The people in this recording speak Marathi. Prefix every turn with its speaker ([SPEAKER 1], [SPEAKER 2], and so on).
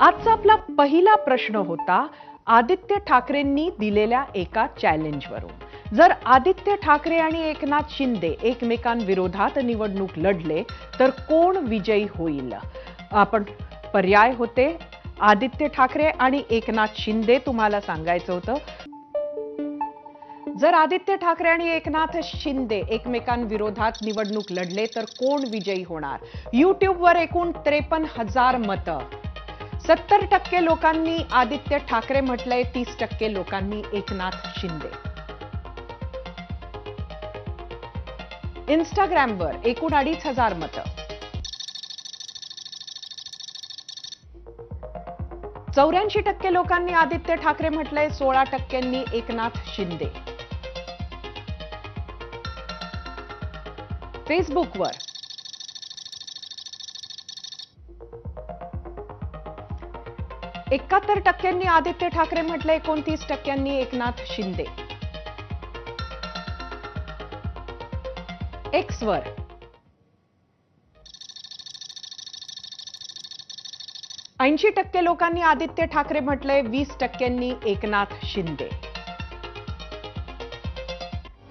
[SPEAKER 1] आजचा आपला पहिला प्रश्न होता आदित्य ठाकरेंनी दिलेल्या एका चॅलेंजवरून जर आदित्य ठाकरे आणि एकनाथ शिंदे एकमेकांविरोधात निवडणूक लढले तर कोण विजयी होईल? आपण पर्याय होते. आदित्य ठाकरे आणि एकनाथ शिंदे तुम्हाला सांगायचं होतं. जर आदित्य ठाकरे आणि एकनाथ शिंदे एकमेकांविरोधात निवडणूक लढले तर कोण विजयी होणार? युट्यूबवर एकूण त्रेपन्न हजार मतं. सत्तर टक्के लोकांनी आदित्य ठाकरे म्हटलंय तीस टक्के लोकांनी एकनाथ शिंदे. इंस्टाग्रामवर एकूण अडीच हजार मतं. चौऱ्याऐंशी टक्के लोकांनी आदित्य ठाकरे म्हटलंय सोळा टक्क्यांनी एकनाथ शिंदे. फेसबुकवर एकाहत्तर टक्क्यांनी आदित्य ठाकरे म्हटले एकोणतीस टक्क्यांनी एकनाथ शिंदे. एक्सवर ऐंशी टक्के लोकांनी आदित्य ठाकरे म्हटलंय वीस टक्क्यांनी एकनाथ शिंदे.